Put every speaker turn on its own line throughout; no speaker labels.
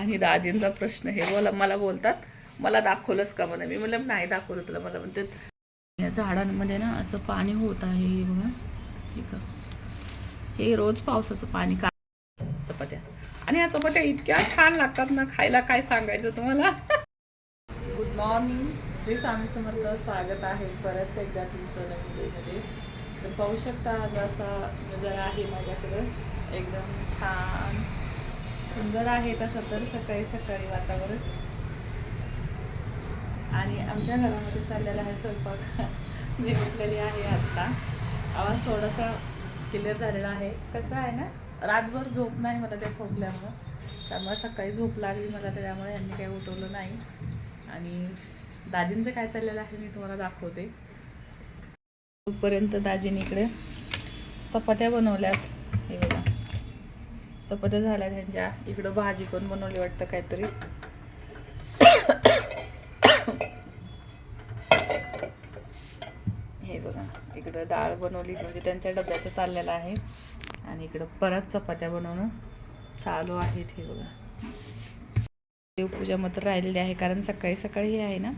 आणि दाजींचा प्रश्न हे बोला मला बोलतात मला दाखवलंच का म्हणा मी म्हणलं नाही दाखवलं तुला मला म्हणते या झाडांमध्ये ना असं पाणी होत आहे हे बघा हे का हे रोज पावसाचं पाणी का चपात्या. आणि या चपात्या इतक्या छान लागतात ना खायला काय सांगायचं तुम्हाला? गुड मॉर्निंग श्री स्वामी समर्थ स्वागत आहे परत एकदा तुमचं नवीन व्हिडिओमध्ये तर पाहू शकता आज असा नजारा आहे माझ्याकडं. एकदम छान सुंदर आहे तसं तर सकाळी सकाळी वातावरण. आणि आमच्या घरामध्ये चाललेला आहे स्वयंपाक मी उठलेली आहे आत्ता आवाज थोडासा क्लिअर झालेला आहे. कसं आहे ना रातभर झोप नाही मला त्या खोकल्यामुळं. त्यामुळे सकाळी झोप लागली मला त्यामुळे यांनी काही उठवलं नाही. आणि दाजींचं काय चाललेलं आहे मी तुम्हाला दाखवते. तोपर्यंत दाजीने इकडे चपात्या बनवल्यात. हे बघा. चपात्या झाल्या त्यांच्या इकडं भाजी पण बनवली वाटतं काहीतरी. हे बघा इकडं डाळ बनवली म्हणजे त्यांच्या डब्याचं चाललेलं आहे. आणि इकडं परत चपात्या बनवणं चालू आहेत हे बघा. देवपूजा मात्र राहिलेली आहे कारण सकाळी सकाळी हे आहे ना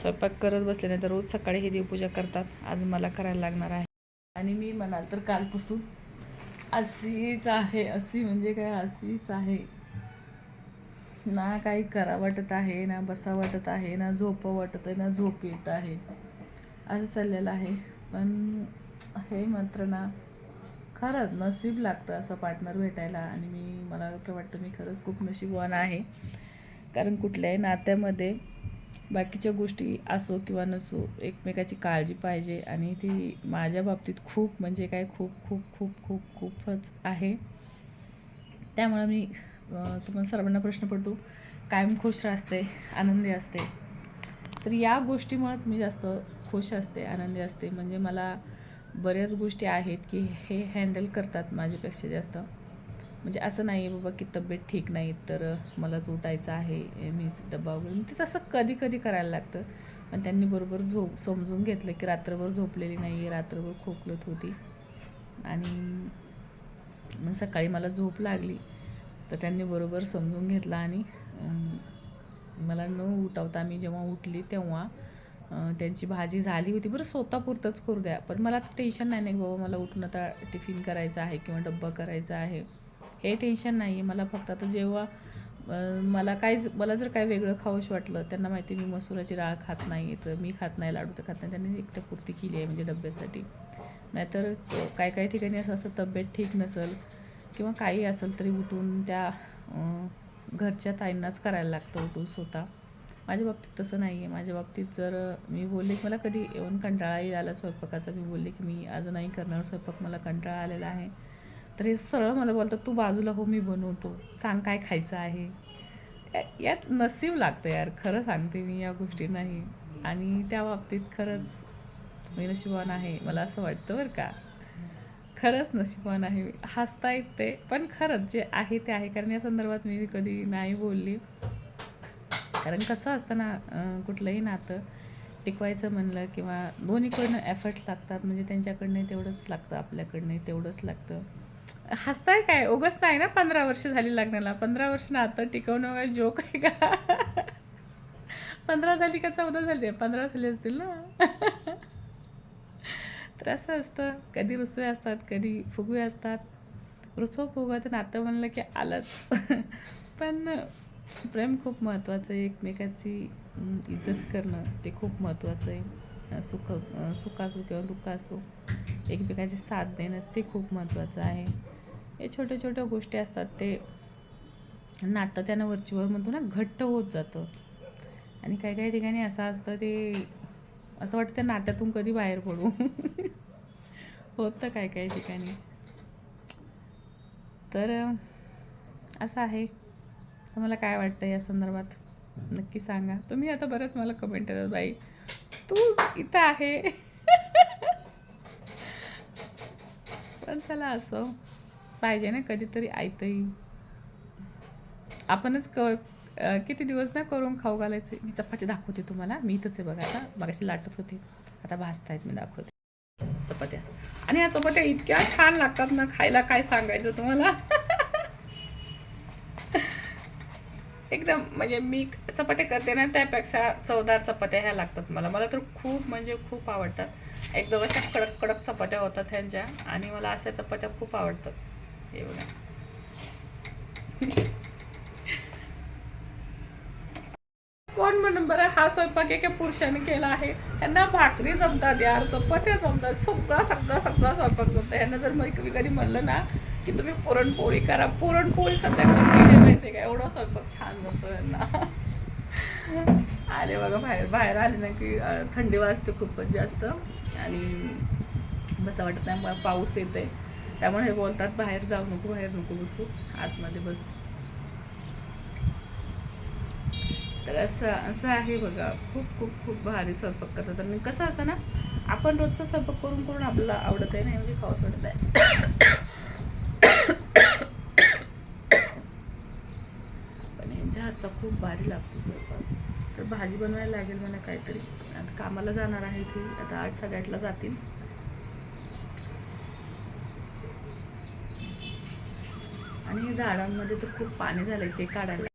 स्वयंपाक करत बसले नाही तर रोज सकाळी हे देवपूजा करतात. आज मला करायला लागणार आहे. आणि मी म्हणाल तर कालपासून अशीच आहे अशी म्हणजे काय अशीच आहे. ना काही करा वाटत आहे ना बसा वाटत आहे ना झोप वाटत आहे ना झोप येत आहे. असं चाललेलं आहे. पण हे मात्र ना खरंच नसीब लागतं असं पार्टनर भेटायला आणि मी मला तर वाटतं मी खरंच खूप नशीबवान आहे. कारण कुठल्याही नात्यामध्ये बाकीच्या गोष्टी असो किंवा नसो एकमेकाची काळजी पाहिजे आणि ती माझ्या बाबतीत खूप म्हणजे काय खूप खूप खूप खूप खूपच आहे. त्यामुळं मी तुम्हाला सर्वांना प्रश्न पडतो कायम खुश असते आनंदी असते. तर या गोष्टीमुळेच मी जास्त खुश असते आनंदी असते. म्हणजे मला बऱ्याच गोष्टी आहेत की हे हँडल करतात माझ्यापेक्षा जास्त. म्हणजे असं नाही आहे बाबा की तब्येत ठीक नाही तर मलाच उठायचं आहे मीच डबा वगैरे. म्हणजे ते तसं कधी कधी करायला लागतं. पण त्यांनी बरोबर झोप समजून घेतलं की रात्रभर झोपलेली नाही आहे रात्रभर खोकलत होती. आणि मग सकाळी मला झोप लागली. तर त्यांनी बरोबर समजून घेतलं आणि मला न उठवता मी जेव्हा उठली तेव्हा त्यांची भाजी झाली होती. बरं स्वतःपुरतंच करू द्या. पण मला टेन्शन नाही नाही बाबा मला उठून आता टिफिन करायचा आहे किंवा डब्बा करायचा आहे. हे टेन्शन नाही आहे मला फक्त आता जेव्हा मला काय मला जर काय वेगळं खावंश वाटलं त्यांना माहिती मी मसुराची डाळ खात नाही तर मी खात नाही लाडू तर खात नाही. त्यांनी एकटं पूर्ती केली आहे म्हणजे डब्यासाठी. नाहीतर काय काही ठिकाणी असं असं तब्येत ठीक नसेल किंवा काही असेल तरी उठून त्या घरच्या ताईंनाच करायला लागतं उठून स्वतः. माझ्या बाबतीत तसं नाही आहे माझ्या बाबतीत जर मी बोलले की मला कधी येऊन कंटाळाही आला स्वयंपाकाचा मी बोलले की मी आज नाही करणार स्वयंपाक मला कंटाळा आलेला आहे. तर हे सरळ मला बोलतात तू बाजूला हो मी बनवतो. सांग काय खायचं आहे. या- यात नसीब लागतं यार खरं सांगते मी या गोष्टी नाही. आणि त्या बाबतीत खरंच मी नशिबान आहे मला असं वाटतं बरं का. खरंच नशिबान आहे मी हसता येते पण खरंच जे आहे ते आहे. कारण या संदर्भात मी कधी नाही बोलली. कारण कसं असतं ना कुठलंही नातं टिकवायचं म्हणलं किंवा दोन्हीकडनं एफर्ट लागतात म्हणजे त्यांच्याकडनं तेवढंच लागतं आपल्याकडनं तेवढंच लागतं. हसताय काय? उगच नाही ना पंधरा वर्ष झाली लग्नाला? पंधरा वर्ष नातं टिकवणं काय जोक आहे का? पंधरा झाली का चौदा झाली पंधरा झाली असतील ना? तर असं असतं. कधी रुसवे असतात कधी फुगवे असतात. रुसव फुगवा तर नातं म्हणलं की आलंच. पण प्रेम खूप महत्त्वाचं आहे एकमेकाची इज्जत करणं ते खूप महत्त्वाचं आहे. सुख अं, सुख असो किंवा दुःख असो एकमेकाची साथ देणं ते खूप महत्त्वाचं आहे हे छोट्या छोट्या गोष्टी असतात ते नाटतं त्यानं वरचीवर म्हणतो ना घट्ट होत जातं. आणि काही काही ठिकाणी असं असतं ते असं वाटतं त्या नाट्यातून कधी बाहेर पडू. होतं काय काही ठिकाणी. तर असं आहे. तुम्हाला काय वाटतं या संदर्भात? नक्की सांगा. तुम्ही आता बरंच मला कमेंट येतात बाई. तू इथं आहे. पण चला असं पाहिजे ना कधीतरी ऐकतही आपणच क किती दिवस ना करून खाऊ घालायचे. मी चपाती दाखवते तुम्हाला. मी इथंच आहे बघा आता. मगाशी लाटत होती. आता भाजतायत मी दाखवते. चपात्या. आणि या चपात्या इतक्या छान लागतात ना खायला काय सांगायचं तुम्हाला? एकदम म्हणजे मी चपात्या करते ना त्यापेक्षा चवदार चपात्या ह्या लागतात मला. मला तर खूप म्हणजे खूप आवडतात. एकदम अशा कडक कडक चपात्या होतात ह्यांच्या आणि मला अशा चपात्या खूप आवडतात. एवढ्या कोण म्हणून बरं हा स्वयंपाक एका पुरुषाने केला आहे? यांना भाकरी जमतात यार चपात्या जमतात सगळा सगळा सगळा स्वयंपाक जमतात यांना जर मग मी कधी म्हणलं ना की तुम्ही पुरणपोळी करा. पुरणपोळी सध्या केली माहिती का? एवढा स्वयंपाक छान होतो यांना. आले बघा बाहेर. बाहेर आले ना की थंडी वाजते खूपच जास्त. आणि बस वाटत नाही. मला पाऊस येते त्यामुळे हे बोलतात बाहेर जाऊ नको बाहेर नको बसू. आतमध्ये बस. तर असं असं आहे बघा. खूप खूप खूप भारी स्वयंपाक करतात. आणि कसं असतं ना आपण रोजचा स्वयंपाक करून करून आपल्याला आवडत आहे ना म्हणजे खाऊच वाटत आहे पण यांच्या हातचा खूप भारी लागतो स्वयंपाक. तर भाजी बनवायला लागेल मला काहीतरी. आता कामाला जाणार आहे ते आता आठ साडेआठला जातील. आणि झाडांमध्ये तर खूप पाणी झालंय. ते काढायला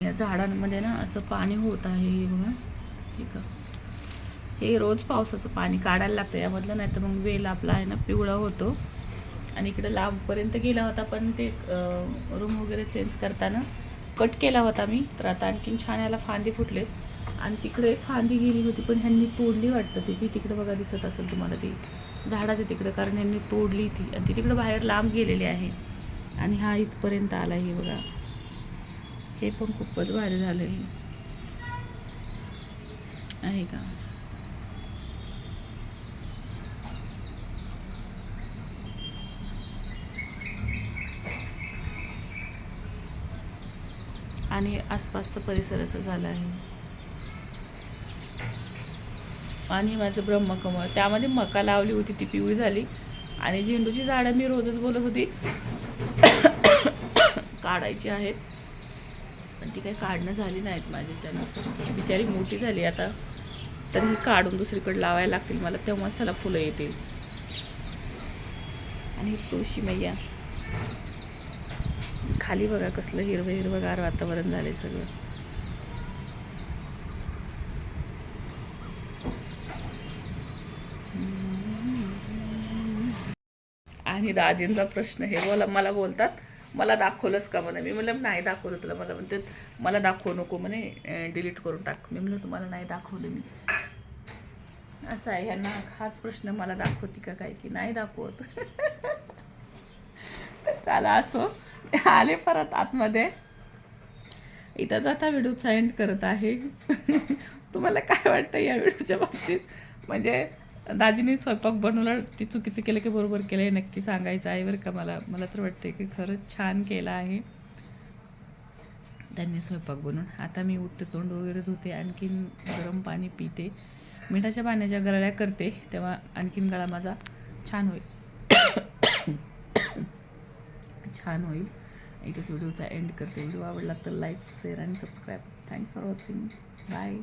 या झाडांमध्ये ना असं पाणी होत आहे हे बघा. ठीक आहे हे रोज पावसाचं पाणी काढायला लागतं. यामधलं नाही तर मग वेल आपला आहे ना पिवळा होतो. आणि इकडे लांबपर्यंत गेला होता पण ते रूम वगैरे चेंज करताना कट केला होता मी तर आता आणखीन छान याला फांदी फुटलेत. आणि तिकडे एक फांदी गेली होती पण ह्यांनी तोडली वाटतं ती. ती तिकडे बघा दिसत असेल तुम्हाला ती. झाडाच्या तिकडे कारण ह्यांनी तोडली ती. आणि ती तिकडे बाहेर लांब गेलेली आहे. आणि हा इथपर्यंत आला हे बघा. हे पण खूपच भारी झालं आहे का? आणि आसपासचा परिसर असं झालं आहे. आणि माझं ब्रह्मकमळ. त्यामध्ये मका लावली होती ती पिवळी झाली. आणि झेंडूची झाडं मी रोजच बोलत होती. काढायची आहेत. पण ती काही काढणं झाली नाहीत माझ्याच्यानं. बिचारी मोठी झाली आता. तर मी काढून दुसरीकडे लावायला लागतील. मला तेव्हाच त्याला फुलं येतील. आणि तुळशी मैया खाली बघा कसलं हिरवं हिरवंगार वातावरण झालंय सगळं. आणि दाजींचा प्रश्न हे बोला मला बोलतात मला दाखवलंच का? म्हणे. मी म्हणलं नाही दाखवलं तुला. मला म्हणते मला दाखवू नको म्हणे डिलीट करून टाक. मी म्हणलं तुम्हाला नाही दाखवलं मी. असं आहे ह्यांना हाच प्रश्न मला दाखवते का काय की नाही दाखवत. चला असो. आले परत आतमध्ये. इथंच आता व्हिडिओचा एंड करत आहे. तुम्हाला काय वाटतं या व्हिडिओच्या बाबतीत? म्हणजे दाजीने स्वयंपाक बनवला ती चुकीचं केलं की बरोबर केलं आहे नक्की सांगायचं आहे बरं का मला. मला तर वाटते की खरंच छान केलं आहे. त्यांनी स्वयंपाक बनवून. आता मी उठते तोंड वगैरे धुते आणखीन गरम पाणी पिते. मिठाच्या पाण्याच्या गरळ्या करते तेव्हा आणखीन गळा माझा छान होईल. छान होईल. एकच व्हिडिओचा एंड करते. व्हिडिओ आवडला तर लाईक शेअर आणि subscribe thanks for watching bye